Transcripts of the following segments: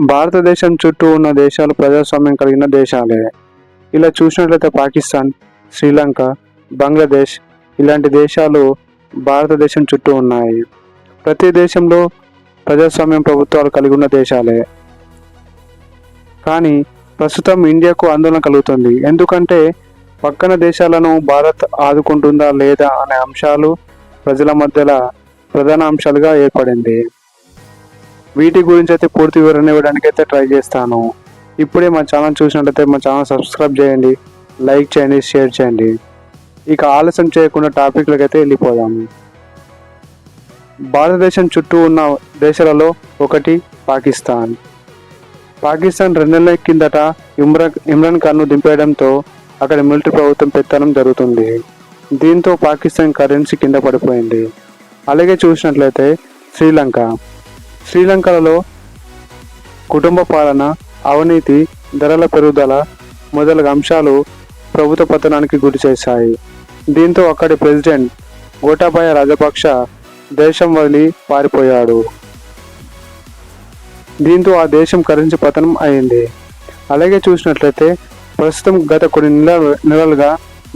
భారతదేశం చుట్టూ ఉన్న దేశాలు ప్రజాస్వామ్యం కలిగిన దేశాలే. ఇలా చూసినట్లయితే పాకిస్తాన్ శ్రీలంక బంగ్లాదేశ్ ఇలాంటి దేశాలు భారతదేశం చుట్టూ ఉన్నాయి. ప్రతి దేశంలో ప్రజాస్వామ్యం ప్రభుత్వాలు కలిగి ఉన్న దేశాలే. కానీ ప్రస్తుతం ఇండియాకు ఆందోళన కలుగుతుంది. ఎందుకంటే పక్కన దేశాలను భారత్ ఆదుకుంటుందా లేదా అనే అంశాలు ప్రజల మధ్యలో ప్రధాన అంశాలుగా ఏర్పడింది. వీటి గురించి అయితే పూర్తి వివరణ ఇవ్వడానికి అయితే ట్రై చేస్తాను. ఇప్పుడే మా ఛానల్ చూసినట్లయితే మా ఛానల్ సబ్స్క్రైబ్ చేయండి లైక్ చేయండి షేర్ చేయండి. ఇక ఆలస్యం చేయకుండా టాపిక్లకు అయితే వెళ్ళిపోదాము భారతదేశం చుట్టూ ఉన్న దేశాలలో ఒకటి పాకిస్తాన్. పాకిస్తాన్ రెండు నెలల కిందట ఇమ్రాన్ ఇమ్రాన్ ఖాన్ను దింపేయడంతో అక్కడ మిలిటరీ ప్రభుత్వం పెత్తనం జరుగుతుంది. దీంతో పాకిస్తాన్ కరెన్సీ కింద పడిపోయింది. అలాగే చూసినట్లయితే శ్రీలంక. శ్రీలంకలలో కుటుంబ పాలన అవినీతి ధరల పెరుగుదల మొదలగు అంశాలు ప్రభుత్వ పతనానికి గురి చేశాయి. దీంతో అక్కడి ప్రెసిడెంట్ గోటాబాయ రాజపక్ష దేశం వదిలి పారిపోయాడు. దీంతో ఆ దేశం కరెన్సీ పతనం అయింది. అలాగే చూసినట్లయితే ప్రస్తుతం గత కొన్ని నెల నెలలుగా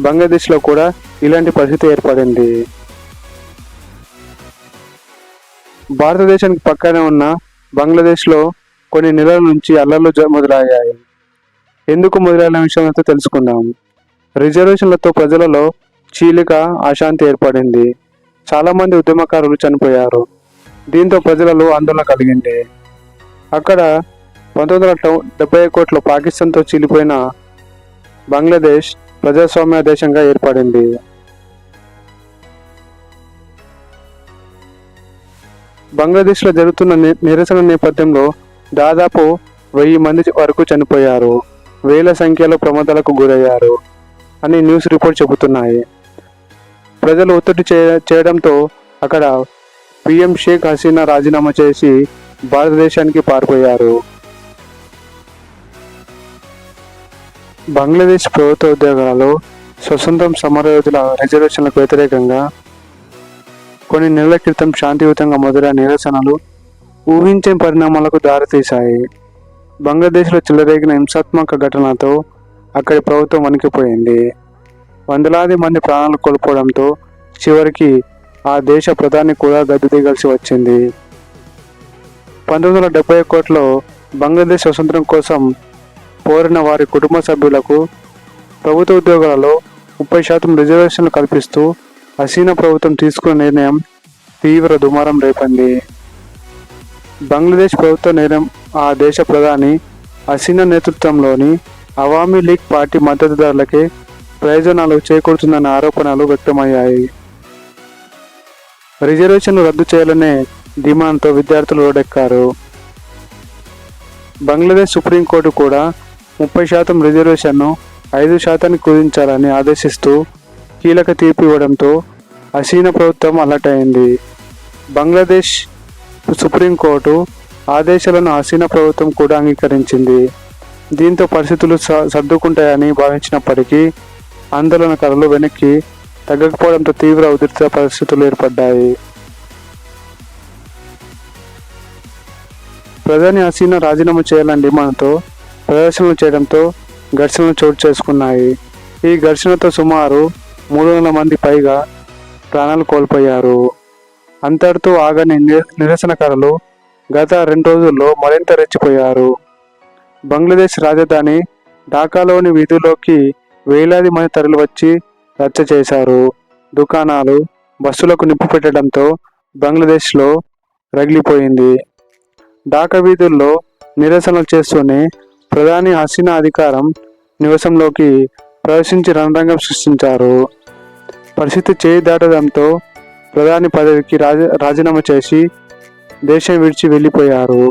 బంగ్లాదేశ్లో కూడా ఇలాంటి పరిస్థితి ఏర్పడింది. భారతదేశానికి పక్కనే ఉన్న బంగ్లాదేశ్లో కొన్ని నెలల నుంచి అల్లర్లు మొదలయ్యాయి. ఎందుకు మొదలైన విషయం అయితే తెలుసుకుందాం. రిజర్వేషన్లతో ప్రజలలో చీలిక అశాంతి ఏర్పడింది. చాలామంది ఉద్యమకారులు చనిపోయారు. దీంతో ప్రజలలో ఆందోళన కలిగింది. అక్కడ పంతొమ్మిది వందల డెబ్బై కోట్ల పాకిస్తాన్తో చీలిపోయిన బంగ్లాదేశ్ ప్రజాస్వామ్య దేశంగా ఏర్పడింది. బంగ్లాదేశ్లో జరుగుతున్న నిరసన నేపథ్యంలో దాదాపు వెయ్యి మంది వరకు చనిపోయారు. వేల సంఖ్యలో ప్రమాదాలకు గురయ్యారు అని న్యూస్ రిపోర్ట్ చెబుతున్నాయి. ప్రజలు ఒత్తిడి చే చేయడంతో అక్కడ పిఎం షేక్ హసీనా రాజీనామా చేసి భారతదేశానికి పారిపోయారు. బంగ్లాదేశ్ ప్రభుత్వ ఉద్యోగాలలో స్వతంత్రం సమరయోధుల రిజర్వేషన్లకు వ్యతిరేకంగా కొన్ని నెలల క్రితం శాంతియుతంగా మొదలైన నిరసనలు ఊహించే పరిణామాలకు దారితీశాయి. బంగ్లాదేశ్లో చెలరేగిన హింసాత్మక ఘటనతో అక్కడి ప్రభుత్వం వణికిపోయింది. వందలాది మంది ప్రాణాలు కోల్పోవడంతో చివరికి ఆ దేశ ప్రధాని కూడా గద్దె దిగాల్సి వచ్చింది. పంతొమ్మిది వందల డెబ్బై ఒకటిలో బంగ్లాదేశ్ స్వతంత్రం కోసం పోరిన వారి కుటుంబ సభ్యులకు ప్రభుత్వ ఉద్యోగాలలో ముప్పై శాతం రిజర్వేషన్లు కల్పిస్తూ హసీనా ప్రభుత్వం తీసుకున్న నిర్ణయం తీవ్ర దుమారం రేపింది బంగ్లాదేశ్ ప్రభుత్వ నిర్ణయం ఆ దేశ ప్రధాని హసీనా నేతృత్వంలోని అవామీ లీగ్ పార్టీ మద్దతుదారులకే ప్రయోజనాలు చేకూరుతుందన్న ఆరోపణలు వ్యక్తమయ్యాయి. రిజర్వేషన్లు రద్దు చేయాలనే డిమాండ్తో విద్యార్థులు ఓడెక్కారు బంగ్లాదేశ్ సుప్రీంకోర్టు కూడా ముప్పై శాతం రిజర్వేషన్ను ఐదు శాతానికి కుదించాలని ఆదేశిస్తూ కీలక తీర్పు ఇవ్వడంతో హసీనా ప్రభుత్వం అలటైంది. బంగ్లాదేశ్ సుప్రీంకోర్టు ఆదేశాలను హసీనా ప్రభుత్వం కూడా అంగీకరించింది. దీంతో పరిస్థితులు స- సర్దుకుంటాయని భావించినప్పటికీ ఆందోళనకారులు వెనక్కి తగ్గకపోవడంతో తీవ్ర ఉధృత పరిస్థితులు ఏర్పడ్డాయి. ప్రధాని హసీనా రాజీనామా చేయాలని డిమాండ్తో ప్రదర్శనలు చేయడంతో ఘర్షణలు చోటు చేసుకున్నాయి. ఈ ఘర్షణతో సుమారు మూడు వందల మంది పైగా ప్రాణాలు కోల్పోయారు. అంతటితో ఆగని నిరసనకారులు గత రెండు రోజుల్లో మరింత రెచ్చిపోయారు. బంగ్లాదేశ్ రాజధాని ఢాకాలోని వీధుల్లోకి వేలాది మంది తరలివచ్చి రచ్చ చేశారు. దుకాణాలు బస్సులకు నిప్పు పెట్టడంతో బంగ్లాదేశ్లో రగిలిపోయింది. ఢాకా వీధుల్లో నిరసనలు చేస్తూనే ప్రధాని హసీనా అధికారం నివసంలోకి ప్రవేశించి రణరంగం సృష్టించారు. పరిస్థితి చేయి దాటడంతో ప్రధాని పదవికి రాజ రాజీనామా చేసి దేశం విడిచి వెళ్ళిపోయారు.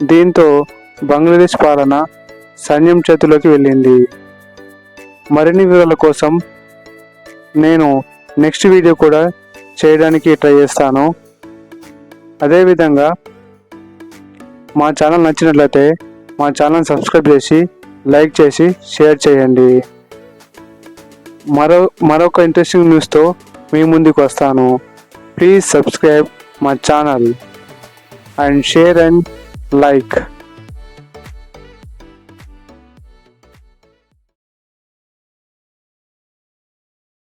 దీంతో బంగ్లాదేశ్ పాలన సైన్యం చేతిలోకి వెళ్ళింది. మరిన్ని వివరాల కోసం నేను నెక్స్ట్ వీడియో కూడా చేయడానికి ట్రై చేస్తాను. అదేవిధంగా మా ఛానల్ నచ్చినట్లయితే మా ఛానల్ సబ్స్క్రైబ్ చేసి లైక్ చేసి షేర్ చేయండి. మరో మరొక ఇంట్రెస్టింగ్ న్యూస్తో మీ ముందుకు వస్తాను. ప్లీజ్ సబ్స్క్రైబ్ మా channel and share and like